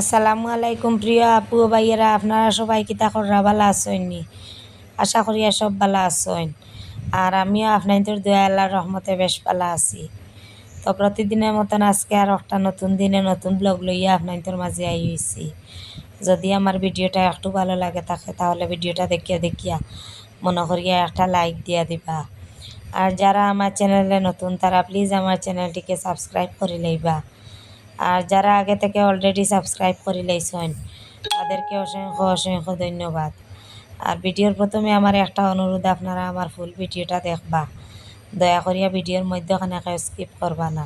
আসসালামু আলাইকুম প্রিয় আপু ভাইয়েরা, আপনারা সবাই কিতা কররা ভালো আসইনি আশা করি সব ভালো আসইন আর আমিও আপনাদের দয়া আল্লাহর রহমতে বেশ ভালো আছি। তো প্রতিদিনের মতন আজকে আর একটা নতুন দিনে নতুন ব্লগ লইয়া আপনাদের মাঝে আই হয়েছি যদি আমার ভিডিওটা একটু ভালো লাগে থাকে, তাহলে ভিডিওটা দেখিয়া দেখিয়া মনে করিয়া একটা লাইক দিয়া দিবা। আর যারা আমার চ্যানেলে নতুন, তারা প্লিজ আমার চ্যানেলটিকে সাবস্ক্রাইব করে লইবা। আর যারা আগে থেকে অলরেডি সাবস্ক্রাইব করে লাইছেন, তাদেরকে অসংখ্য অসংখ্য ধন্যবাদ। আর ভিডিওর প্রথমে আমার একটা অনুরোধ, আপনারা আমার ফুল ভিডিওটা দেখবা। দয়া করিয়া ভিডিওর মধ্যখানে কেউ স্কিপ করবা না।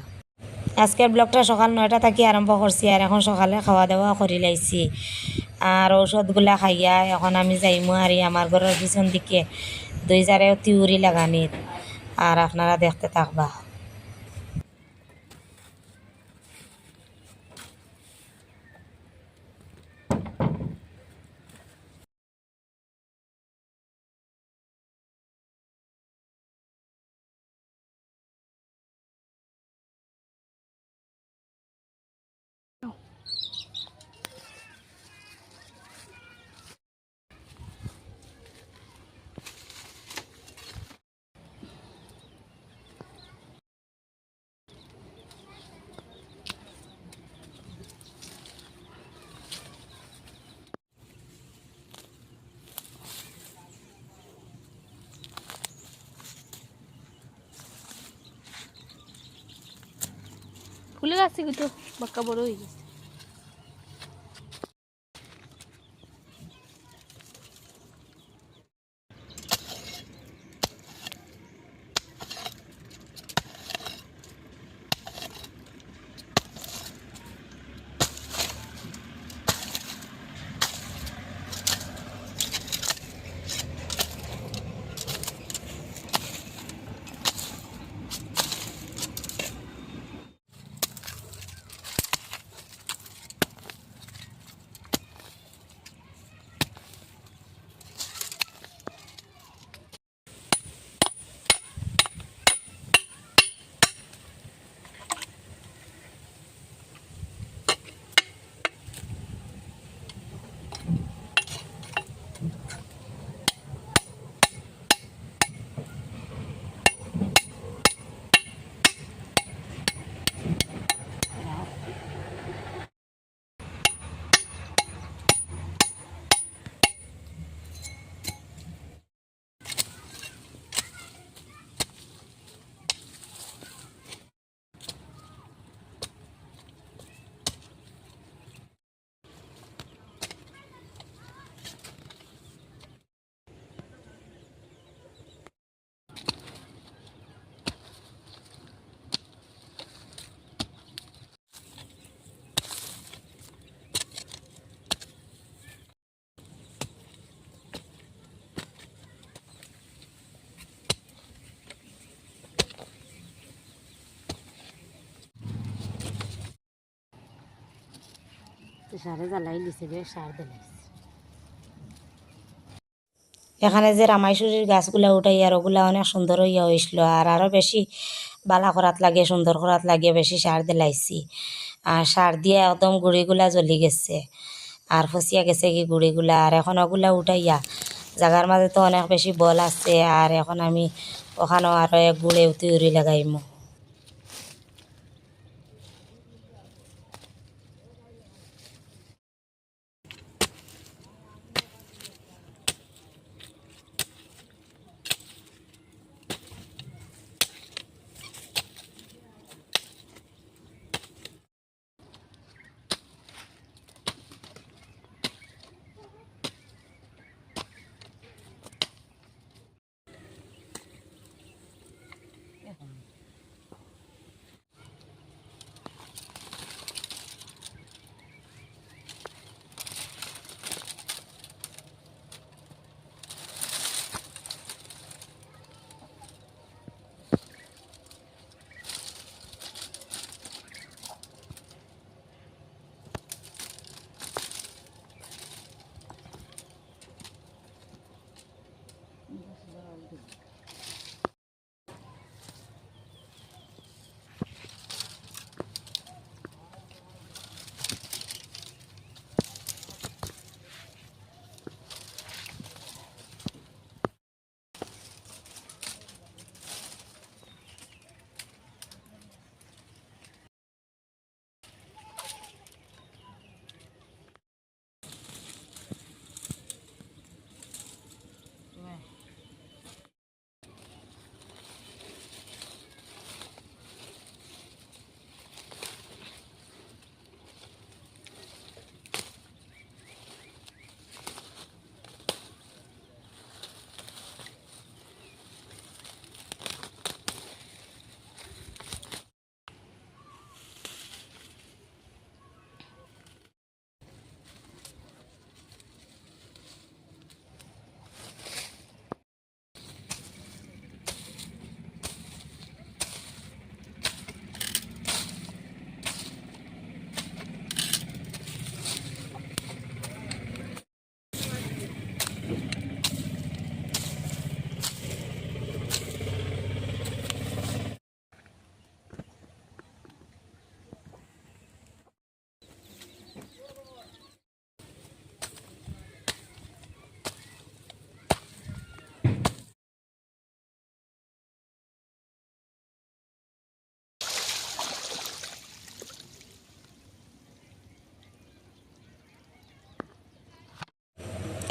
আজকের ব্লগটা সকাল নয়টা থাকি আরম্ভ করছি, আর এখন সকালে খাওয়া দাওয়া করে লাইছি। আর ঔষধগুলা খাইয়া এখন আমি যাইমু আর আমার ঘরের পিছন দিকে দুই জারে তিউরি লাগানিত আর আপনারা দেখতে থাকবা। ফুলে থেকে তো বাক্কা বড় হয়ে গেছে। এখানে যে রামাইশুরির গাছগুলা উঠাই আর ওগুলা অনেক সুন্দর হইয়া হয়েছিল আর আরও বেশি বালা করাত লাগে, সুন্দর করাত লাগে, বেশি সার দিলাইছি আর সার দিয়ে একদম গুড়িগুলা জ্বলি গেছে, আর ফসিয়া গেছে কি গুড়িগুলা। আর এখন ওগুলা উঠাইয়া, জাগার মাঝে তো অনেক বেশি বল আছে, আর এখন আমি ওখানেও আরও এক গুড়ে উতি উড়ি লাগাইমু।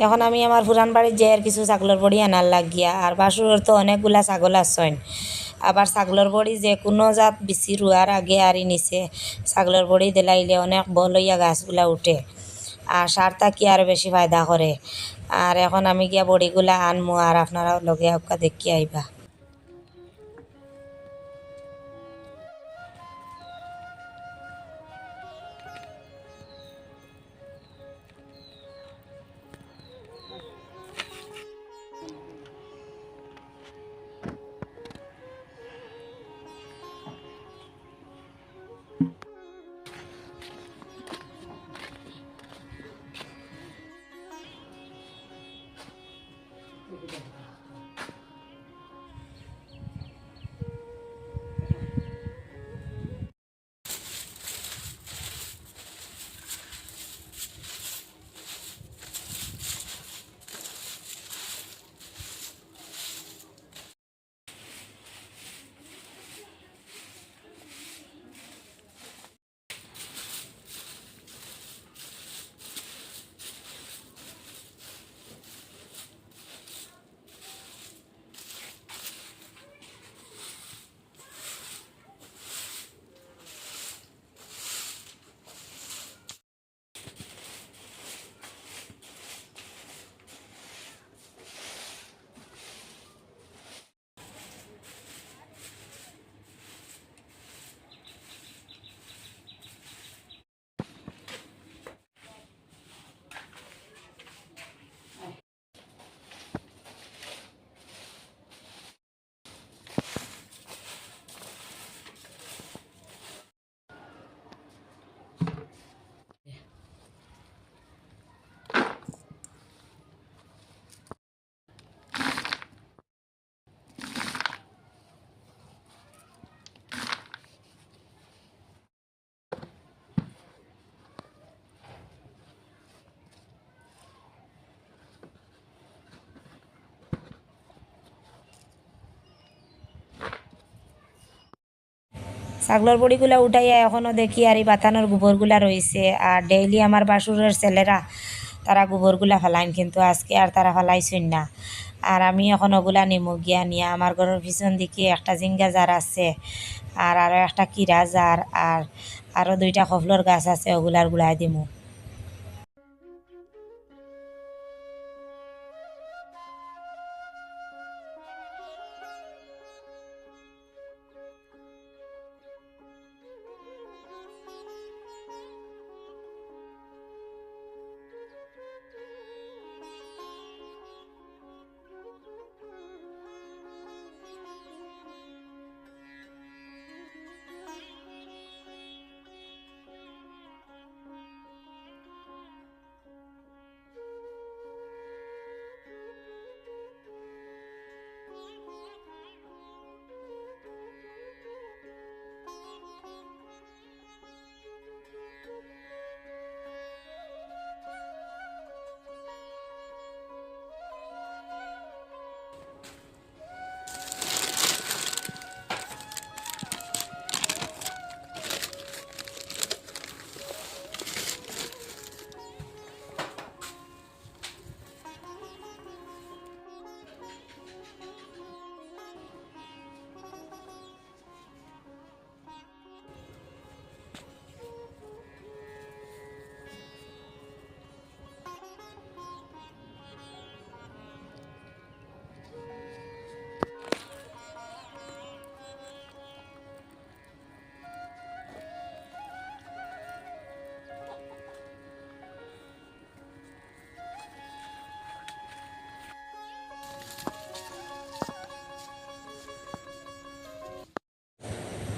এখন আমি আমার পুরান বাড়ির যে আর কিছু ছাগলের বড়ি আনার লাগিয়া, আর বাসুরের তো অনেকগুলা ছাগল আসছেন আবার ছাগলের বড়ি যে কোনো জাত বেশি রুয়ার আগে আরি নিছে, ছাগলের বড়ি দিলাইলে অনেক বল গাছগুলা উঠে, আর সারটা কি আরও বেশি ফায়দা করে। আর এখন আমি গিয়া বড়িগুলা আনমু, আর আপনারা লগে আপকা দেখি আইবা। ছাগলের বড়িগুলা উঠাইয়া এখনও দেখি আর এই বাতানোর গোবরগুলা রয়েছে আর ডেইলি আমার বাসুরের ছেলেরা তারা গোবরগুলা ফেলাইন কিন্তু আজকে আর তারা ফেলাইছেন না। আর আমি এখন ওগুলা নিমু গিয়া নিয়ে আমার ঘরের পিছন দিকে একটা জিঙ্গা জার আছে আর আরও একটা কিরা জার আর আরও দুইটা খফলর গাছ আছে ওগুলার গুলাই দিমু।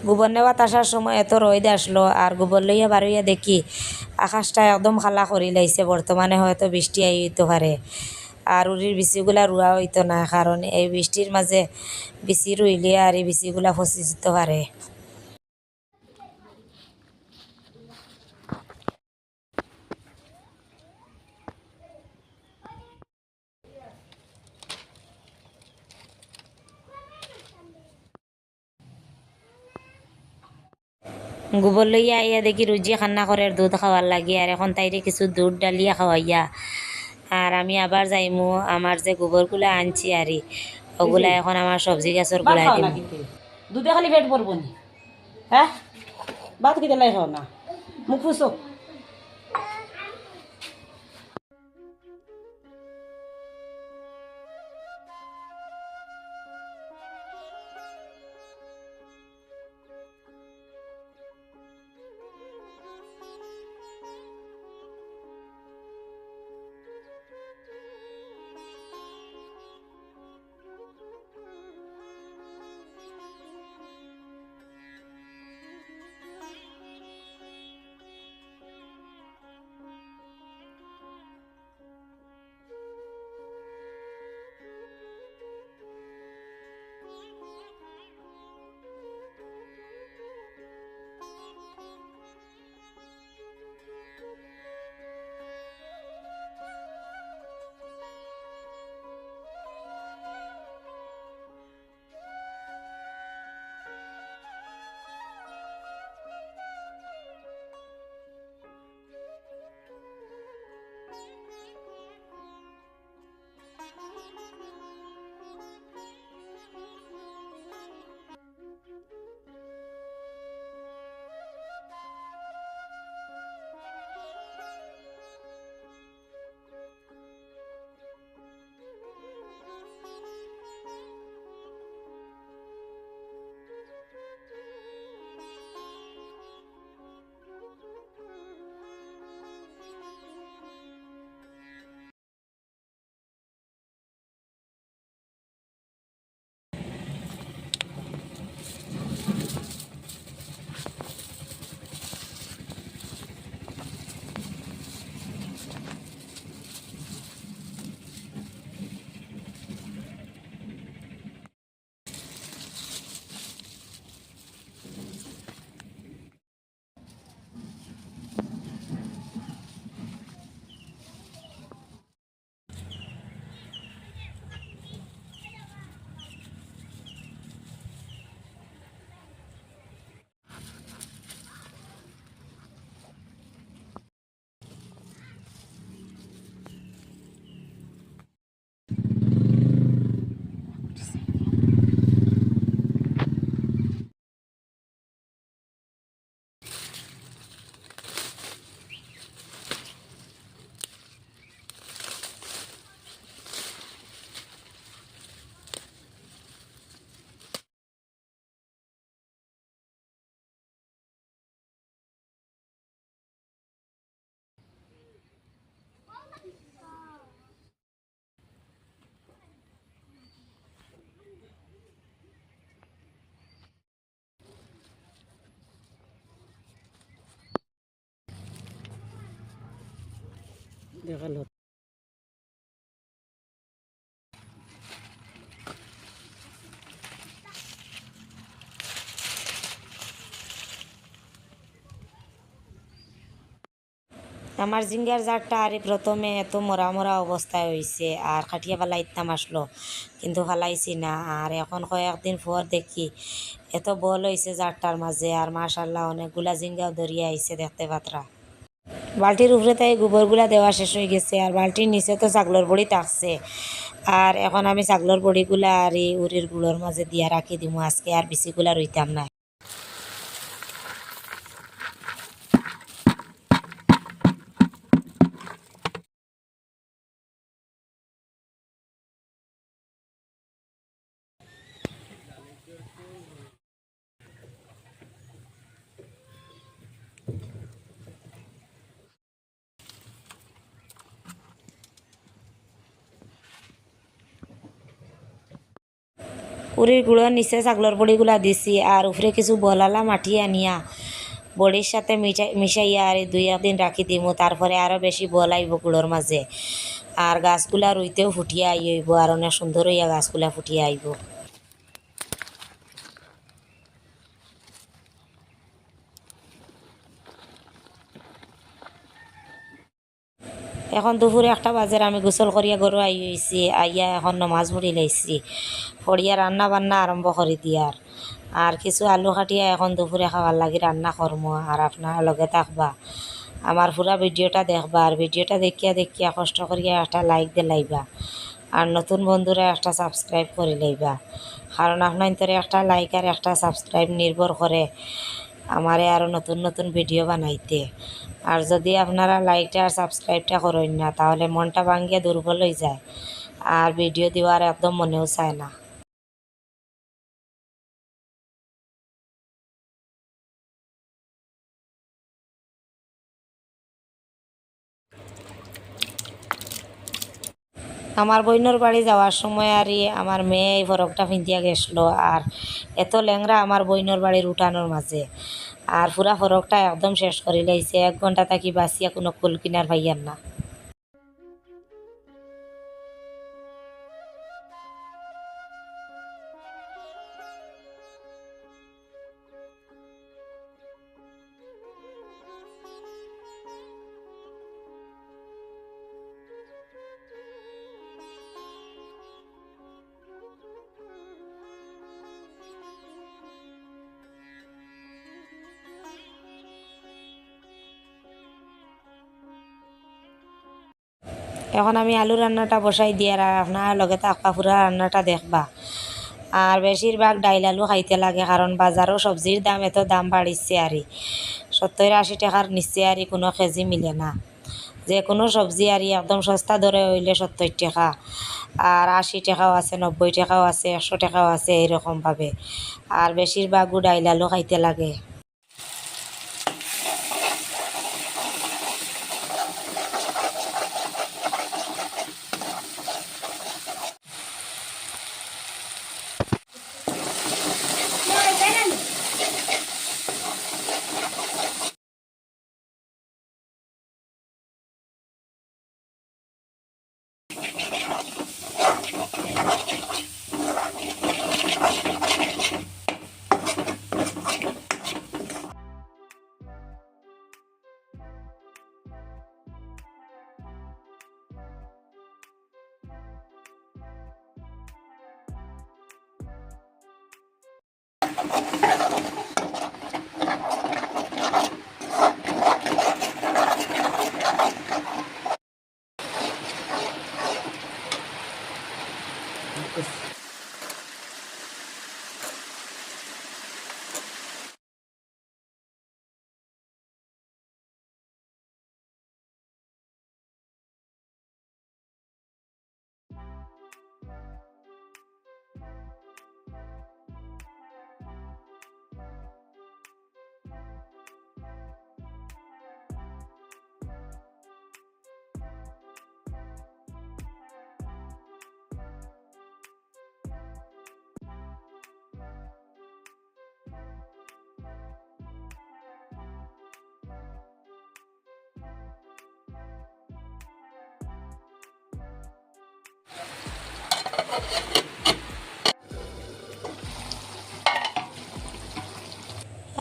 গোবর নেওয়া আসার সময় এত রোদ আসলো আর গোবর লইয়া বাড়িয়া দেখি আকাশটা একদম খালা করি লাইছে বর্তমানে হয়তো বৃষ্টি আই হইতে পারে আর উরির বিচিগুলা রুয়া হইতো না কারণ এই বৃষ্টির মাঝে বিচি রুইলে আর এই বিচিগুলা ফসি যেতে পারে গোবর লইয়া আইয়া দেখি রুজি খান্না করে দুধ খাওয়ার লাগি আর এখন তাইরে কিছু দুধ ডালিয়া খাওয়াইয়া আর আমি আবার যাইমু আমার যে গোবরগুলো আনছি আরে ওগুলা এখন আমার সবজি গাছের গোলা গোড়ায় খাও দিব না কিন্তু দুধে খালি পেট নি হ্যাঁ ভাত খেতে লাই খাও না? মুখ ফুসো আমার জিঙ্গার জারটা আরে প্রথমে এত মরা মরা অবস্থায় হয়েছে আর খাটিয়া ফালাইতাম আসলো, কিন্তু ফালাইছি না। আর এখন কয়েকদিন পর দেখি, এত বল হয়েছে জারটার মাঝে, আর মাশাল্লাহ অনেকগুলা জিঙ্গাও দরিয়া আইছে দেখতে পাত্রা। বালতির উপরে তাই গোবরগুলা দেওয়া শেষ হয়ে গেছে, আর বালতির নিচে তো ছাগলর বড়ি থাকছে। আর এখন আমি ছাগলর বড়িগুলা আর এই উরিরগুলোর মাঝে দিয়া রাখি দিমু, আজকে আর বেশিগুলা রইতাম না। উরির গুঁড়োর নিচে ছাগলর বড়িগুলা দিছি আর উপরে কিছু বলালা মাটি আনিয়া। বড়ির সাথে মিশাই মিশাইয়া আর দুই একদিন রাখি দিমু, তারপরে আরও বেশি বল আইব গুঁড়োর মাঝে। আর গাছগুলা রুইতেও ফুটিয়া আইব, আর অনেক সুন্দর হইয়া গাছগুলা ফুটিয়া আইব। এখন দুপুরে একটা বাজার আমি গোসল করিয়া গরু আই হয়েছি আইয়া এখন নমাজ পড়ি লাইছি। পড়িয়া রান্না বান্না আরম্ভ করে দিয়ার। আর কিছু আলু কাটিয়া এখন দুপুরে খাবার লাগি রান্না করমো, আর আপনার লগে থাকবা। আমার পুরা ভিডিওটা দেখবা, আর ভিডিওটা দেখিয়া দেখিয়া কষ্ট করিয়া একটা লাইক দিয়ে লাইবা। আর নতুন বন্ধুরা একটা সাবস্ক্রাইব করে লইবা। কারণ আপনার তোরে একটা লাইক আর একটা সাবস্ক্রাইব নির্ভর করে। আমারে আরও নতুন নতুন ভিডিও বানাইতে। আর যদি আপনারা লাইকটা আর সাবস্ক্রাইবটা করেন না, তাহলে মনটা ভাঙ্গিয়ে দুর্বল হয়ে যায়। আর ভিডিও দেওয়ার একদম মনেও চায় না। আমার বইনর বাড়ি যাওয়ার সময় আর আমার মেয়ে এই ফরকটা পিন্ধিয়া গেছিল আর এত ল্যাংরা আমার বইনর বাড়ির উঠানোর মাঝে। আর পুরা ফরকটা একদম শেষ করে লাইছে, এক ঘণ্টা থাকি বাঁচিয়া কোনো কুল কিনার ভাইয়ার না। এখন আমি আলু রান্নাটা বসাই দিয়ে আর আপনার লগে তাকা পুরা রান্নাটা দেখবা। আর বেশিরভাগ ডাইল আলু খাইতে লাগে কারণ বাজারও সবজির দাম এত দাম বাড়িচ্ছে আরই সত্তর আশি টাকার নিচে আরই কোনো কেজি মিলে না। যে কোনো সবজি আর একদম সস্তা দরে হইলে সত্তর টাকা। আর আশি টাকাও আছে নব্বই টাকাও আছে, একশো টাকাও আছে এইরকমভাবে আর বেশিরভাগও ডাইল আলু খাইতে লাগে।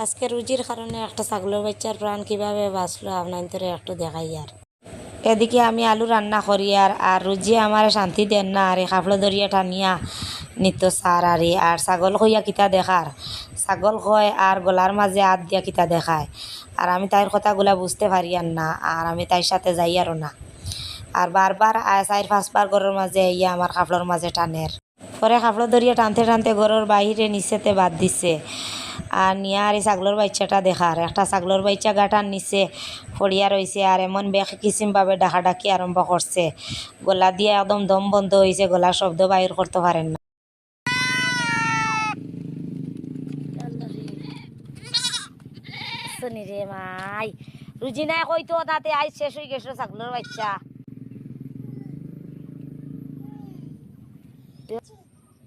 আজকে রুজির কারণে একটা ছাগলের বাচ্চার প্রাণ কীভাবে বাঁচলো আপনার তোরে একটু দেখাই আর। এদিকে আমি আলু রান্না করি আর আর রুজি আমার শান্তি দেন না আর খাফলো দরিয়া টানিয়া নিত্য সার আর আর ছাগল কইয়া কিতা দেখার। ছাগল কয় আর গলার মাঝে হাত দিয়া কিতা দেখায়। আর আমি তাইর কথাগুলা বুঝতে পারি আর না, আর আমি তাইর সাথে যাই আরও না। আর বারবার চার পাঁচবার ঘরের মাঝে ইয়া আমার খাফলোর মাঝে টানের। পরে খাফলো দরিয়া টানতে টানতে ঘরের বাহিরে নিচেতে বাদ দিছে। আর নিয়ে আর এই ছাগলের বাচ্চাটা দেখার। একটা ছাগলের বাচ্চা গাটার নিচে পড়িয়া রয়েছে আর এমন বেশ কিসিমভাবে ডাকাডাকি আরম্ভ করছে। গলা দিয়ে একদম দম বন্ধ হয়েছে গলা শব্দ বাহির করতে পারেন না। শুনি রে মাই রুজিনা কইতো, তাতে আজ শেষ হয়ে গেছিল ছাগলের বাচ্চা।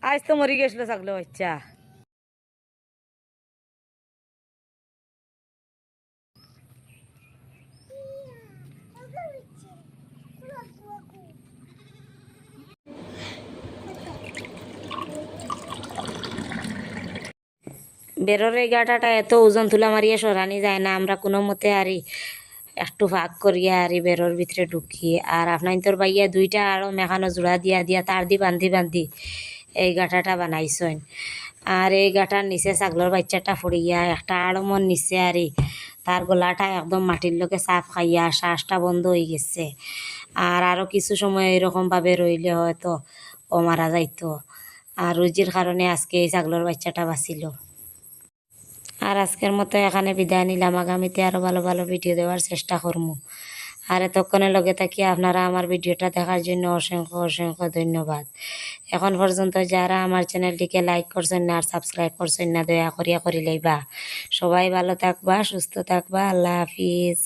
আজ তো মরি গেছিল ছাগলের বাচ্চা। বেরোর এই গাটাটা এত ওজন তুলা মারিয়ে সরানি যায় না, আমরা কোনো মতে আরি একটু ভাগ করিয়া আরি বেরোর ভিতরে ঢুকি। আর আপনার তোর বাইয়া দুইটা আরও মেখানো জোড়া দিয়া দিয়া তার দি বান্ধি বান্ধি এই গাটাটা বানাইছেন। আর এই গাটার নিচে ছাগলের বাচ্চাটা ফুড়িয়া একটা আড়ো মন নিচে আরি তার গলাটা একদম মাটির লোকে সাফ খাইয়া শ্বাসটা বন্ধ হয়ে গেছে। আর আরও কিছু সময় এরকমভাবে রইলে হয়তো ও মারা যাইতো। আর রুজির কারণে আজকে এই ছাগলের বাচ্চাটা বাঁচিল। আর আজকের মতো এখানে বিদায় নিলাম। আগামীতে আরও ভালো ভালো ভিডিও দেওয়ার চেষ্টা করব আর এতক্ষণে লগে থাকি আপনারা আমার ভিডিওটা দেখার জন্য অসংখ্য অসংখ্য ধন্যবাদ। এখন পর্যন্ত যারা আমার চ্যানেলটিকে লাইক করছেন না আর সাবস্ক্রাইব করছেন না, দয়া করিয়া করি বা সবাই ভালো থাকবা, সুস্থ থাকবা, আল্লাহ হাফিজ।